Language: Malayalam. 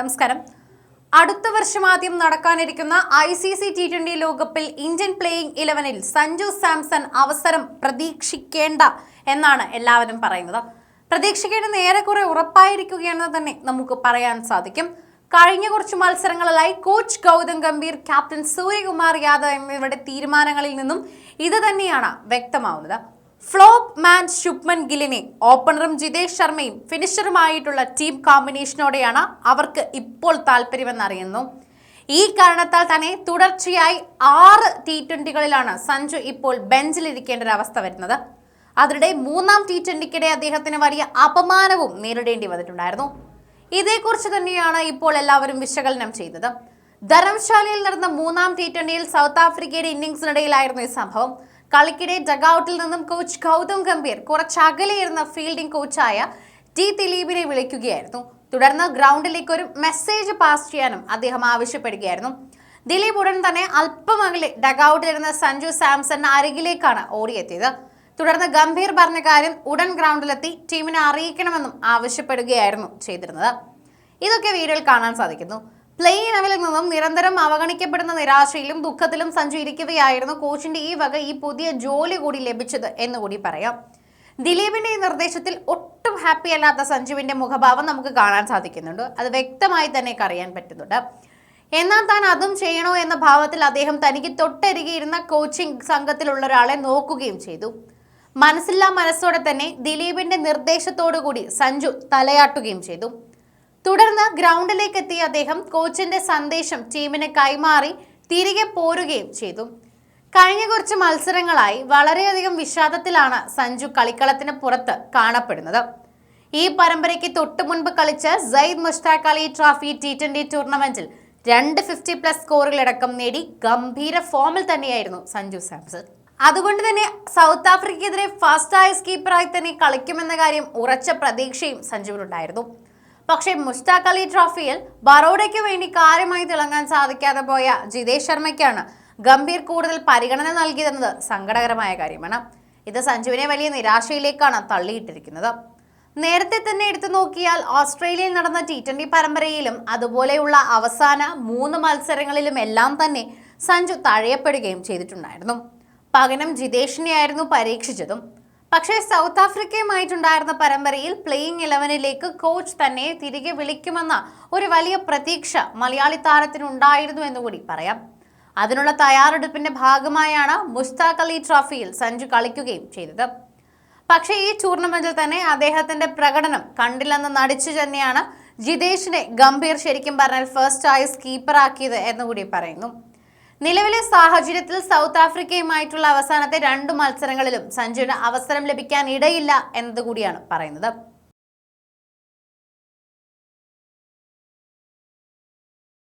നമസ്കാരം. അടുത്ത വർഷം ആദ്യം നടക്കാനിരിക്കുന്ന I C C T twenty ലോകകപ്പിൽ ഇന്ത്യൻ പ്ലേയിംഗ് ഇലവനിൽ സഞ്ജു സാംസൺ അവസരം പ്രതീക്ഷിക്കേണ്ട എന്നാണ് എല്ലാവരും പറയുന്നത്. പ്രതീക്ഷിക്കേണ്ട നേരെ കുറെ ഉറപ്പായിരിക്കുകയാണെന്ന് തന്നെ നമുക്ക് പറയാൻ സാധിക്കും. കഴിഞ്ഞ കുറച്ച് മത്സരങ്ങളിലായി കോച്ച് ഗൗതം ഗംഭീർ ക്യാപ്റ്റൻ സൂര്യകുമാർ യാദവ് എന്നിവരുടെ തീരുമാനങ്ങളിൽ നിന്നും ഇത് തന്നെയാണ് വ്യക്തമാവുന്നത്. ഫ്ലോപ്പ് മാൻ ശുഭ്മൻ ഗില്ലിനെ ഓപ്പണറും ജിതേഷ് ശർമ്മയും ഫിനിഷറുമായിട്ടുള്ള ടീം കോമ്പിനേഷനോടെയാണ് അവർക്ക് ഇപ്പോൾ താല്പര്യമെന്നറിയുന്നു. ഈ കാരണത്താൽ തന്നെ തുടർച്ചയായി ആറ് ടി ട്വന്റികളിലാണ് സഞ്ജു ഇപ്പോൾ ബെഞ്ചിലിരിക്കേണ്ട ഒരു അവസ്ഥ വരുന്നത്. അതിനിടെ മൂന്നാം ടി ട്വന്റിക്കിടെ അദ്ദേഹത്തിന് വലിയ അപമാനവും നേരിടേണ്ടി വന്നിട്ടുണ്ടായിരുന്നു. ഇതേക്കുറിച്ച് തന്നെയാണ് ഇപ്പോൾ എല്ലാവരും വിശകലനം ചെയ്തത്. ധർമ്മശാലയിൽ നടന്ന മൂന്നാം ടി ട്വന്റിയിൽ സൗത്ത് ആഫ്രിക്കയുടെ ഇന്നിംഗ്സിനിടയിലായിരുന്നു ഈ സംഭവം. കളിക്കിടെ ഡഗൌട്ടിൽ നിന്നും കോച്ച് ഗൗതം ഗംഭീർ കുറച്ചകലെയിരുന്ന ഫീൽഡിംഗ് കോച്ചായ ടി ദിലീപിനെ വിളിക്കുകയായിരുന്നു. തുടർന്ന് ഗ്രൗണ്ടിലേക്ക് ഒരു മെസ്സേജ് പാസ് ചെയ്യാനും അദ്ദേഹം ആവശ്യപ്പെടുകയായിരുന്നു. ദിലീപ് ഉടൻ തന്നെ അല്പം അകലെ ഡഗൌട്ടിലിരുന്ന സഞ്ജു സാംസൺ അരികിലേക്കാണ് ഓടിയെത്തിയത്. തുടർന്ന് ഗംഭീർ പറഞ്ഞ കാര്യം ഉടൻ ഗ്രൗണ്ടിലെത്തി ടീമിനെ അറിയിക്കണമെന്നും ആവശ്യപ്പെടുകയായിരുന്നു ചെയ്തിരുന്നത്. ഇതൊക്കെ വീഡിയോയിൽ കാണാൻ സാധിക്കുന്നു. പ്ലേ ഇലവനിൽ നിന്നും നിരന്തരം അവഗണിക്കപ്പെടുന്ന നിരാശയിലും ദുഃഖത്തിലും സഞ്ജു ഇരിക്കുകയായിരുന്നു കോച്ചിന്റെ ഈ വക ഈ പുതിയ ജോലി കൂടി ലഭിച്ചത് എന്നുകൂടി പറയാം. ദിലീപിന്റെ ഈ നിർദ്ദേശത്തിൽ ഒട്ടും ഹാപ്പി അല്ലാത്ത സഞ്ജുവിന്റെ മുഖഭാവം നമുക്ക് കാണാൻ സാധിക്കുന്നുണ്ട്. അത് വ്യക്തമായി തന്നെ അറിയാൻ പറ്റുന്നുണ്ട്. എന്നാൽ താൻ അതും ചെയ്യണോ എന്ന ഭാവത്തിൽ അദ്ദേഹം തനിക്ക് തൊട്ടരികിയിരുന്ന കോച്ചിങ് സംഘത്തിലുള്ള ഒരാളെ നോക്കുകയും ചെയ്തു. മനസ്സില്ലാ മനസ്സോടെ തന്നെ ദിലീപിന്റെ നിർദ്ദേശത്തോടു കൂടി സഞ്ജു തലയാട്ടുകയും ചെയ്തു. തുടർന്ന് ഗ്രൗണ്ടിലേക്ക് എത്തിയ അദ്ദേഹം കോച്ചിന്റെ സന്ദേശം ടീമിന് കൈമാറി തിരികെ പോരുകയും ചെയ്തു. കഴിഞ്ഞ കുറച്ച് മത്സരങ്ങളായി വളരെയധികം വിഷാദത്തിലാണ് സഞ്ജു കളിക്കളത്തിന് പുറത്ത് കാണപ്പെടുന്നത്. ഈ പരമ്പരയ്ക്ക് തൊട്ടു മുൻപ് കളിച്ച Syed Mushtaq Ali trophy T twenty ടൂർണമെന്റിൽ രണ്ട് ഫിഫ്റ്റി പ്ലസ് സ്കോറുകളടക്കം നേടി ഗംഭീര ഫോമിൽ തന്നെയായിരുന്നു സഞ്ജു സാംസൺ. അതുകൊണ്ട് തന്നെ സൗത്ത് ആഫ്രിക്കയ്ക്കെതിരെ ഫാസ്റ്റ് ആയ സ്കീപ്പറായി തന്നെ കളിക്കുമെന്ന കാര്യം ഉറച്ച പ്രതീക്ഷയും സഞ്ജുവിനുണ്ടായിരുന്നു. പക്ഷേ മുഷ്താഖ് അലി ട്രോഫിയിൽ ബറോഡയ്ക്ക് വേണ്ടി കാര്യമായി തിളങ്ങാൻ സാധിക്കാതെ പോയ ജിതേഷ് ശർമ്മയ്ക്കാണ് ഗംഭീർ കൂടുതൽ പരിഗണന നൽകിയതെന്നത് സങ്കടകരമായ കാര്യമാണ്. ഇത് സഞ്ജുവിനെ വലിയ നിരാശയിലേക്കാണ് തള്ളിയിട്ടിരിക്കുന്നത്. നേരത്തെ തന്നെ എടുത്തു നോക്കിയാൽ ഓസ്ട്രേലിയയിൽ നടന്ന ടി ട്വന്റി പരമ്പരയിലും അതുപോലെയുള്ള അവസാന മൂന്ന് മത്സരങ്ങളിലും എല്ലാം തന്നെ സഞ്ജു തഴയപ്പെടുകയും ചെയ്തിട്ടുണ്ടായിരുന്നു. പകരം ജിതേഷിനെയായിരുന്നു പരീക്ഷിച്ചതും. പക്ഷേ സൗത്ത് ആഫ്രിക്കയുമായിട്ടുണ്ടായിരുന്ന പരമ്പരയിൽ പ്ലേയിങ് ഇലവനിലേക്ക് കോച്ച് തന്നെ തിരികെ വിളിക്കുമെന്ന ഒരു വലിയ പ്രതീക്ഷ മലയാളി താരത്തിനുണ്ടായിരുന്നു എന്നുകൂടി പറയാം. അതിനുള്ള തയ്യാറെടുപ്പിന്റെ ഭാഗമായാണ് മുസ്താഖ് അലി ട്രോഫിയിൽ സഞ്ജു കളിക്കുകയും ചെയ്തത്. പക്ഷേ ഈ ടൂർണമെന്റിൽ തന്നെ അദ്ദേഹത്തിന്റെ പ്രകടനം കണ്ടില്ലെന്ന് നടിച്ചു തന്നെയാണ് ജിതേഷിനെ ഗംഭീർ ശരിക്കും പറഞ്ഞാൽ ഫസ്റ്റ് ചോയ്സ് കീപ്പറാക്കിയത് എന്നുകൂടി പറയുന്നു. നിലവിലെ സാഹചര്യത്തിൽ സൗത്ത് ആഫ്രിക്കയുമായിട്ടുള്ള അവസാനത്തെ രണ്ട് മത്സരങ്ങളിലും സഞ്ജുവിന് അവസരം ലഭിക്കാൻ ഇടയില്ല എന്നതുകൂടിയാണ് പറയുന്നത്.